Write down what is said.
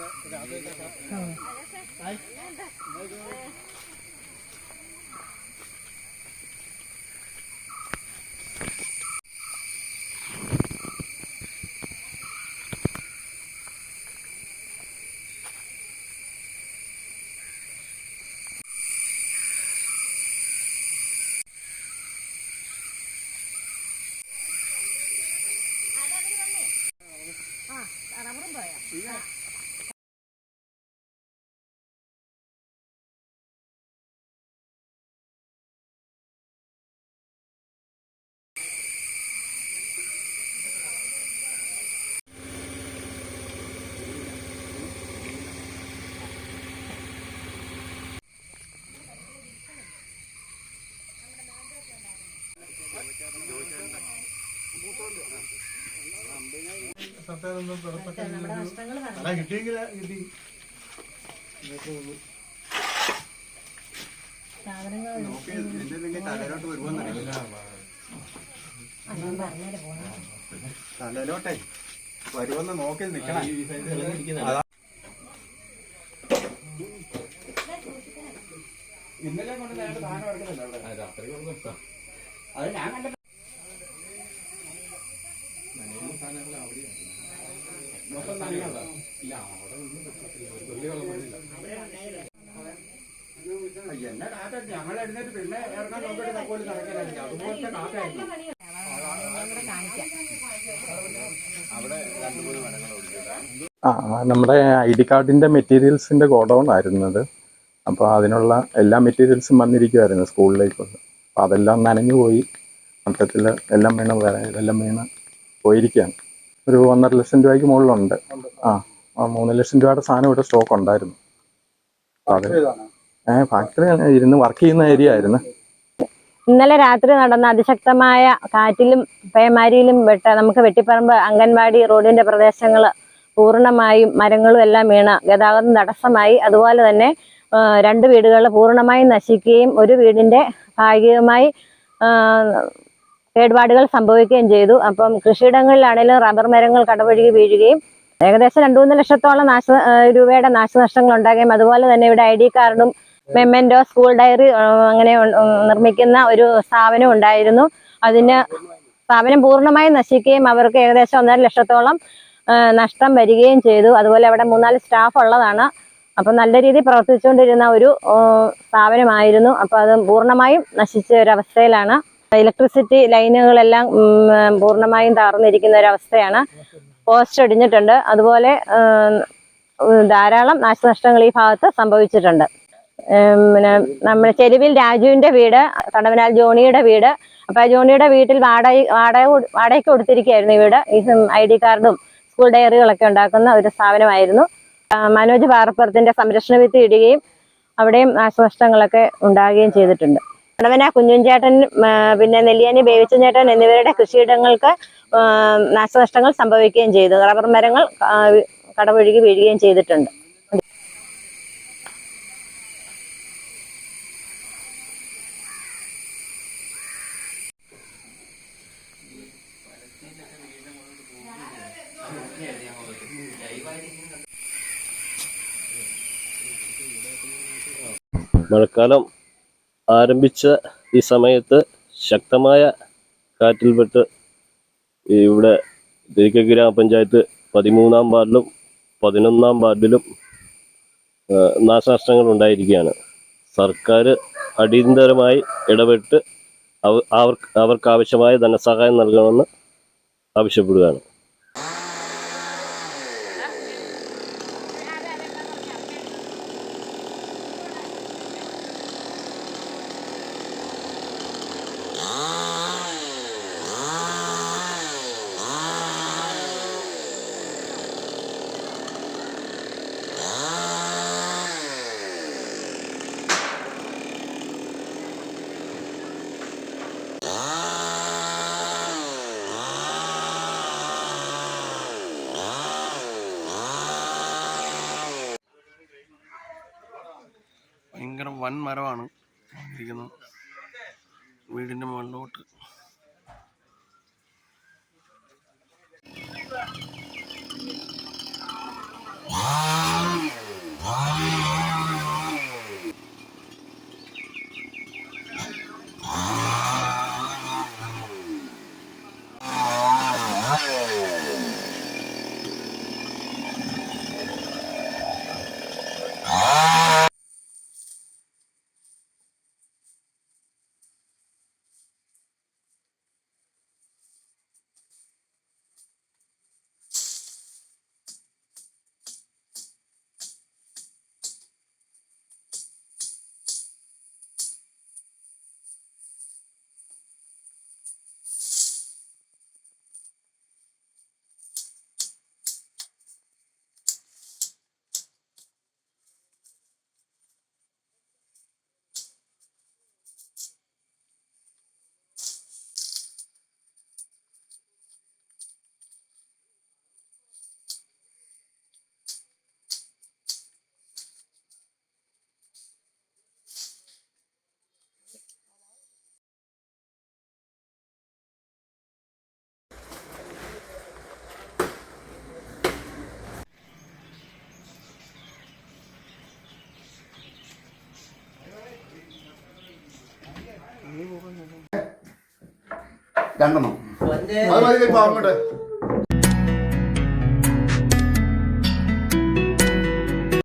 来，来，来，来，来，来，来，来，来，来，അല്ല കിട്ടിയെങ്കിൽ കിട്ടി തലയിലോട്ടെ വരുമെന്ന് നോക്കി നിക്കണം. ഇന്നലെ കൊണ്ട് നേരത്തെ സാധനം എടുക്കുന്നില്ല അവിടെ. അത് ഞാൻ കണ്ട നടക്കില്ല അതുപോലത്തെ കാറ്റായിരുന്നു ആ നമ്മുടെ ഐ ഡി കാർഡിന്റെ മെറ്റീരിയൽസിന്റെ ഗോഡൗൺ ആയിരുന്നു അത് അപ്പോൾ അതിനുള്ള എല്ലാ മെറ്റീരിയൽസും വന്നിരിക്കുമായിരുന്നു സ്കൂളിലേക്കുള്ള അപ്പോൾ അതെല്ലാം നനഞ്ഞു പോയി മൊത്തത്തിൽ എല്ലാം വീണ് വര- ഇതെല്ലാം വീണ് പോയിരിക്കുകയാണ്. ഒരു ഒന്നര ലക്ഷം രൂപയ്ക്ക് മുകളിലുണ്ട്. ആ മൂന്ന് ലക്ഷം രൂപയുടെ സാധനം ഇവിടെ സ്റ്റോക്ക് ഉണ്ടായിരുന്നു. ഏഹ് ഫാക്ടറി ഇരുന്ന് വർക്ക് ചെയ്യുന്ന ഏരിയ ആയിരുന്നു. ഇന്നലെ രാത്രി നടന്ന അതിശക്തമായ കാറ്റിലും പേമാരിയിലും വെട്ട നമുക്ക് വെട്ടിപ്പറമ്പ് അംഗൻവാടി റോഡിന്റെ പ്രദേശങ്ങൾ പൂർണമായും മരങ്ങളും എല്ലാം വീണ ഗതാഗതം തടസ്സമായി. അതുപോലെ തന്നെ രണ്ട് വീടുകൾ പൂർണമായും നശിക്കുകയും ഒരു വീടിന്റെ ഭാഗികമായി കേടുപാടുകൾ സംഭവിക്കുകയും ചെയ്തു. അപ്പം കൃഷിയിടങ്ങളിലാണെങ്കിലും റബ്ബർ മരങ്ങൾ കടപുഴകി വീഴുകയും ഏകദേശം രണ്ടു മൂന്ന് ലക്ഷത്തോളം നാശ രൂപയുടെ നാശനഷ്ടങ്ങൾ ഉണ്ടാകുകയും അതുപോലെ തന്നെ ഇവിടെ ഐ ഡി കാർഡും മെമ്മന്റോ സ്കൂൾ ഡയറി അങ്ങനെ നിർമ്മിക്കുന്ന ഒരു സ്ഥാപനം ഉണ്ടായിരുന്നു. അതിന് സ്ഥാപനം പൂർണമായും നശിക്കുകയും അവർക്ക് ഏകദേശം ഒന്നര ലക്ഷത്തോളം നഷ്ടം വരികയും ചെയ്തു. അതുപോലെ അവിടെ മൂന്നാൽ സ്റ്റാഫ് ഉള്ളതാണ്. അപ്പം നല്ല രീതിയിൽ പ്രവർത്തിച്ചുകൊണ്ടിരുന്ന ഒരു സ്ഥാപനമായിരുന്നു. അപ്പം അത് പൂർണമായും നശിച്ച ഒരവസ്ഥയിലാണ് ഇലക്ട്രിസിറ്റി ലൈനുകളെല്ലാം പൂർണമായും താർന്നിരിക്കുന്ന ഒരവസ്ഥയാണ് പോസ്റ്റ് ഒടിഞ്ഞിട്ടുണ്ട് അതുപോലെ ധാരാളം നാശനഷ്ടങ്ങൾ ഈ ഭാഗത്ത് സംഭവിച്ചിട്ടുണ്ട്. പിന്നെ നമ്മുടെ ചെരുവിൽ രാജുവിന്റെ വീട് കടവനാൽ ജോണിയുടെ വീട്. അപ്പൊ ജോണിയുടെ വീട്ടിൽ വാടക വാടക വാടകയ്ക്ക് കൊടുത്തിരിക്കുകയായിരുന്നു ഈ വീട്. ഈ ഐ ഡി കാർഡും സ്കൂൾ ഡയറികളൊക്കെ ഉണ്ടാക്കുന്ന ഒരു സ്ഥാപനമായിരുന്നു. മനോജ് പാറപ്പുറത്തിന്റെ സംരക്ഷണ വിത്ത് ഇടുകയും അവിടെയും നാശനഷ്ടങ്ങളൊക്കെ ഉണ്ടാകുകയും ചെയ്തിട്ടുണ്ട്. കടവന കുഞ്ഞുഞ്ചേട്ടൻ പിന്നെ നെല്ലിയാനി ബേവിച്ചേട്ടൻ എന്നിവരുടെ കൃഷിയിടങ്ങൾക്ക് നാശനഷ്ടങ്ങൾ സംഭവിക്കുകയും ചെയ്തു. റബ്ബർ മരങ്ങൾ കടപൊഴുകി വീഴുകയും ചെയ്തിട്ടുണ്ട്. മഴക്കാലം ആരംഭിച്ച ഈ സമയത്ത് ശക്തമായ കാറ്റിൽപ്പെട്ട് ഇവിടെ തിരിക്ക ഗ്രാമപഞ്ചായത്ത് പതിമൂന്നാം വാർഡിലും പതിനൊന്നാം വാർഡിലും നാശനഷ്ടങ്ങൾ ഉണ്ടായിരിക്കുകയാണ്. സർക്കാർ അടിയന്തരമായി ഇടപെട്ട് അവർ അവർക്ക് ആവശ്യമായ ധനസഹായം നൽകണമെന്ന് ആവശ്യപ്പെടുകയാണ്. ഭയങ്കര വൻ മരമാണ് ഇരിക്കുന്നത് വീടിന്റെ മുകളിലോട്ട്. രണ്ടെണ്ണം അത് മതി ഇപ്പൊ അങ്ങോട്ട്.